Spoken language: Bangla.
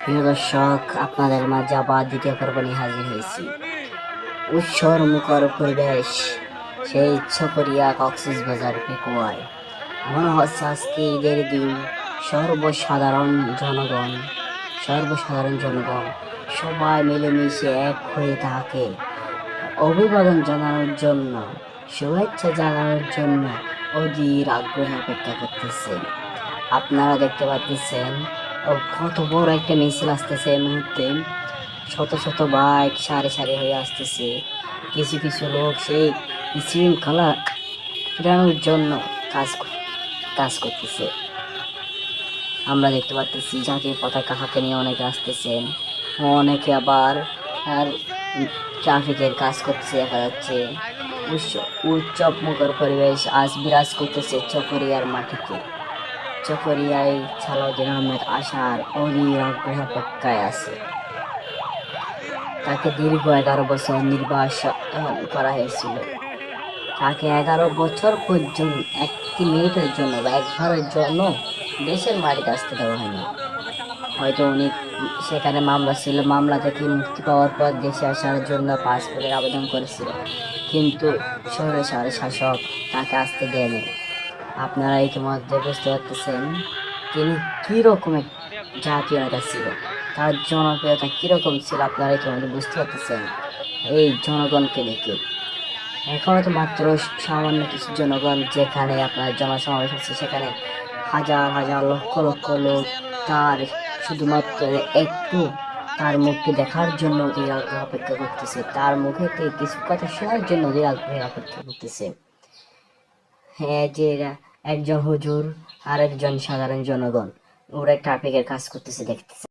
প্রিয় দর্শক, আপনাদের মাঝে আবার দ্বিতীয় পর্ব নিয়ে হাজির হয়েছি। উৎসর মুখর পরিবেশ, সেই ছপরিয়া কক্সিস বাজার পেকুয়ায়। মনে হচ্ছে আজকে ঈদের দিন। সর্বসাধারণ জনগণ সর্বসাধারণ জনগণ সবাই মিলেমিশে এক হয়ে থাকে। অভিবাদন জানানোর জন্য, শুভেচ্ছা জানানোর জন্য অধীর আগ্রহে অপেক্ষা করতেছে আপনারা দেখতে পাচ্ছেন কত বড় একটা মিছিল আসতেছে এই মুহূর্তে। শত শত বাইক সারি সারি হয়ে আসতেছে। কিছু কিছু লোক সেই শৃঙ্খলা ফেরানোর জন্য কাজ কাজ করতেছে। আমরা দেখতে পাচ্ছি জাতীয় পতাকা হাতে নিয়ে অনেকে আসতেছেন। অনেকে আবার আর ট্রাফিকের কাজ করতেছে দেখা যাচ্ছে। উৎস- উৎসব মুখর পরিবেশ আজ বিরাজ করতেছে চকরিয়ার মাটিতে। চকরিয়ায় সালাউদ্দিন আহমেদ আসার অধীর অপেক্ষায় আছে। তাকে দীর্ঘ এগারো বছর নির্বাসন করা হয়েছিল। তাকে এগারো বছর পর্যন্ত একটি মিনিটের জন্য বা একবারের জন্য দেশের বাড়িতে আসতে দেওয়া হয়নি। হয়তো উনি সেখানে মামলা ছিল, মামলা থেকে মুক্তি পাওয়ার পর দেশে আসার জন্য পাসপোর্টের আবেদন করেছিল। কিন্তু শহরে শহরে শাসক তাকে আসতে দেয়নি। আপনারা ইতিমধ্যে বুঝতে পারতেছেন তিনি কী রকমের জাতীয় নেতা ছিল, তার জনপ্রিয়তা কীরকম ছিল আপনারা ইতিমধ্যে বুঝতে পারতেছেন এই জনগণকে দেখে। এখনও তো মাত্র সামান্য কিছু জনগণ যেখানে আপনার জনসমাবেশ আছে, সেখানে হাজার হাজার লক্ষ লক্ষ লোক তার শুধুমাত্র একটু তার মুখকে দেখার জন্য অধীর আগ্রহ অপেক্ষা করতেছে, তার মুখে কিছু কথা শোনার জন্য অধীর আগ্রহে অপেক্ষা করতেছে। যে এরা একজন হুজুর আর একজন সাধারণ জনগণ। ওরা ট্রাফিকের কাজ করতেছে দেখতেছে।